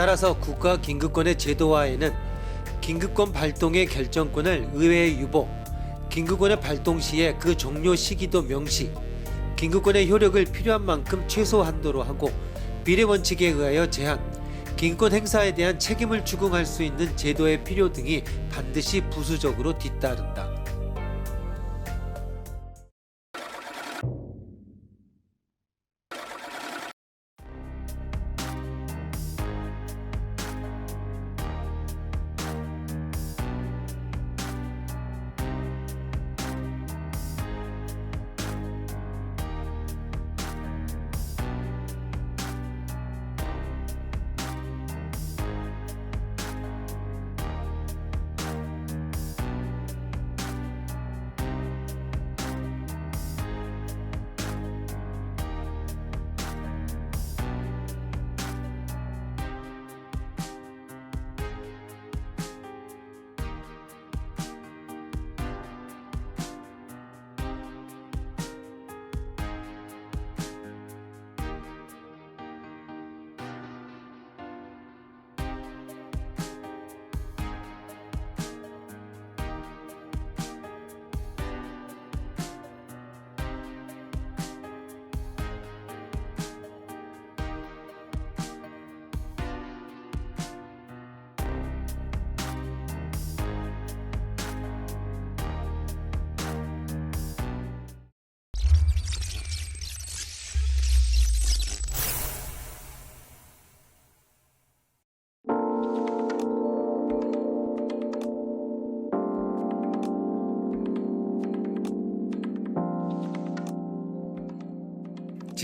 따라서 국가 긴급권의 제도화에는 긴급권 발동의 결정권을 의회에 유보, 긴급권의 발동 시에 그 종료 시기도 명시, 긴급권의 효력을 필요한 만큼 최소 한도로 하고 비례 원칙에 의하여 제한, 긴급권 행사에 대한 책임을 추궁할 수 있는 제도의 필요 등이 반드시 부수적으로 뒤따른다.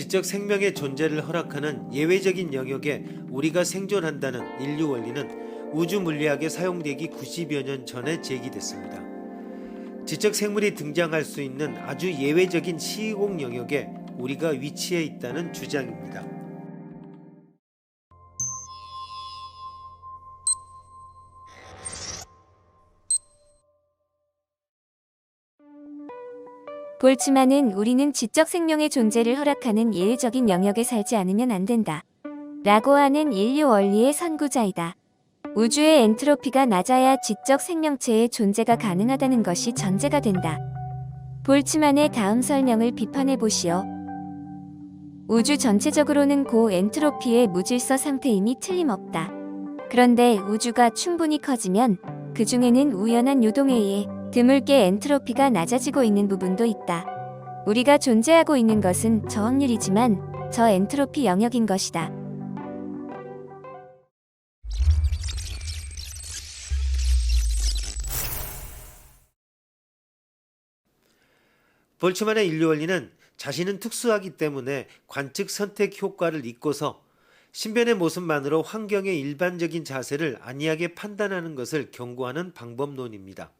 지적 생명의 존재를 허락하는 예외적인 영역에 우리가 생존한다는 인류 원리는 우주 물리학에 사용되기 90여 년 전에 제기됐습니다. 지적 생물이 등장할 수 있는 아주 예외적인 시공 영역에 우리가 위치해 있다는 주장입니다. 볼츠만은 우리는 지적 생명의 존재를 허락하는 예외적인 영역에 살지 않으면 안 된다. 라고 하는 인류 원리의 선구자이다. 우주의 엔트로피가 낮아야 지적 생명체의 존재가 가능하다는 것이 전제가 된다. 볼츠만의 다음 설명을 비판해 보시오. 우주 전체적으로는 고 엔트로피의 무질서 상태임이 틀림없다. 그런데 우주가 충분히 커지면 그 중에는 우연한 요동에 의해 드물게 엔트로피가 낮아지고 있는 부분도 있다. 우리가 존재하고 있는 것은 저확률이지만 저 엔트로피 영역인 것이다. 볼츠만의 인류 원리는 자신은 특수하기 때문에 관측 선택 효과를 잊고서 신변의 모습만으로 환경의 일반적인 자세를 안이하게 판단하는 것을 경고하는 방법론입니다.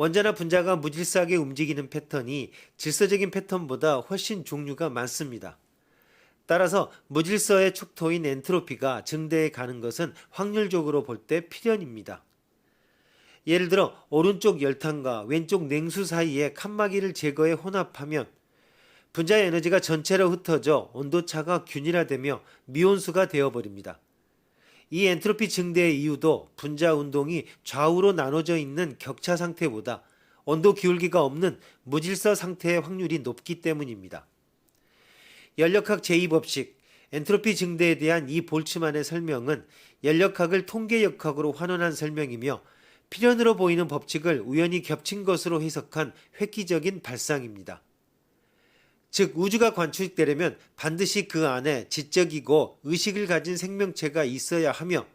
원자나 분자가 무질서하게 움직이는 패턴이 질서적인 패턴보다 훨씬 종류가 많습니다. 따라서 무질서의 촉토인 엔트로피가 증대해 가는 것은 확률적으로 볼 때 필연입니다. 예를 들어 오른쪽 열탄과 왼쪽 냉수 사이에 칸막이를 제거해 혼합하면 분자의 에너지가 전체로 흩어져 온도차가 균일화되며 미온수가 되어버립니다. 이 엔트로피 증대의 이유도 분자 운동이 좌우로 나눠져 있는 격차 상태보다 온도 기울기가 없는 무질서 상태의 확률이 높기 때문입니다. 연력학 제2법칙 엔트로피 증대에 대한 이 볼츠만의 설명은 연력학을 통계역학으로 환원한 설명이며 필연으로 보이는 법칙을 우연히 겹친 것으로 해석한 획기적인 발상입니다. 즉 우주가 관측되려면 반드시 그 안에 지적이고 의식을 가진 생명체가 있어야 하며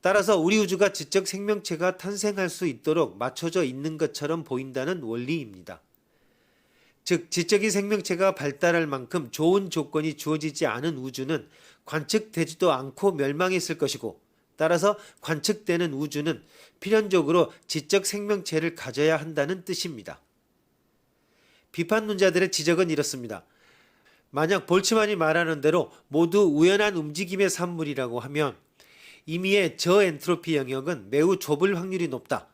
따라서 우리 우주가 지적 생명체가 탄생할 수 있도록 맞춰져 있는 것처럼 보인다는 원리입니다. 즉 지적인 생명체가 발달할 만큼 좋은 조건이 주어지지 않은 우주는 관측되지도 않고 멸망했을 것이고 따라서 관측되는 우주는 필연적으로 지적 생명체를 가져야 한다는 뜻입니다. 비판론자들의 지적은 이렇습니다. 만약 볼츠만이 말하는 대로 모두 우연한 움직임의 산물이라고 하면 이미의 저엔트로피 영역은 매우 좁을 확률이 높다.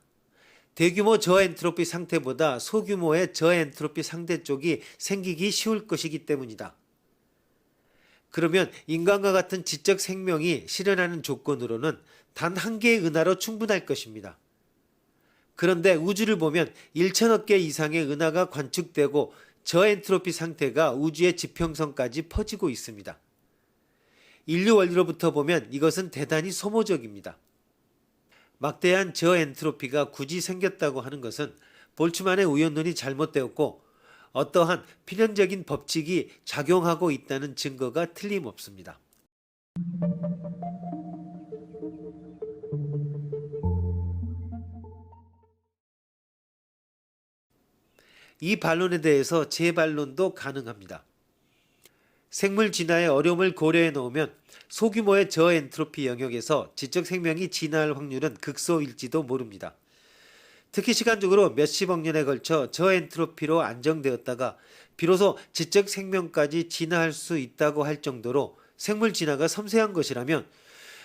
대규모 저엔트로피 상태보다 소규모의 저엔트로피 상대 쪽이 생기기 쉬울 것이기 때문이다. 그러면 인간과 같은 지적 생명이 실현하는 조건으로는 단 한 개의 은하로 충분할 것입니다. 그런데 우주를 보면 1천억 개 이상의 은하가 관측되고 저엔트로피 상태가 우주의 지평선까지 퍼지고 있습니다. 인류 원리로부터 보면 이것은 대단히 소모적입니다. 막대한 저엔트로피가 굳이 생겼다고 하는 것은 볼츠만의 우연론이 잘못되었고 어떠한 필연적인 법칙이 작용하고 있다는 증거가 틀림없습니다. 이 반론에 대해서 재반론도 가능합니다. 생물 진화의 어려움을 고려해 놓으면 소규모의 저엔트로피 영역에서 지적 생명이 진화할 확률은 극소일지도 모릅니다. 특히 시간적으로 몇십억 년에 걸쳐 저엔트로피로 안정되었다가 비로소 지적 생명까지 진화할 수 있다고 할 정도로 생물 진화가 섬세한 것이라면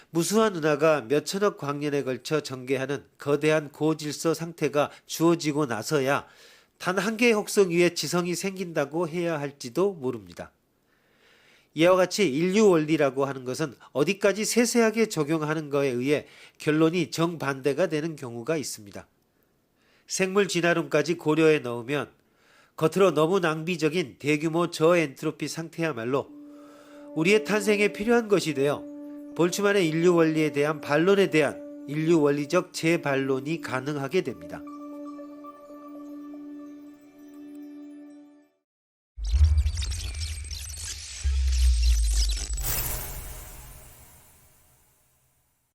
무수한 은하가 몇천억 광년에 걸쳐 전개하는 거대한 고질서 상태가 주어지고 나서야 단 한 개의 혹성 위에 지성이 생긴다고 해야 할지도 모릅니다. 이와 같이 인류 원리라고 하는 것은 어디까지 세세하게 적용하는 것에 의해 결론이 정반대가 되는 경우가 있습니다. 생물 진화론까지 고려해 넣으면 겉으로 너무 낭비적인 대규모 저엔트로피 상태야말로 우리의 탄생에 필요한 것이 되어 볼츠만의 인류 원리에 대한 반론에 대한 인류 원리적 재반론이 가능하게 됩니다.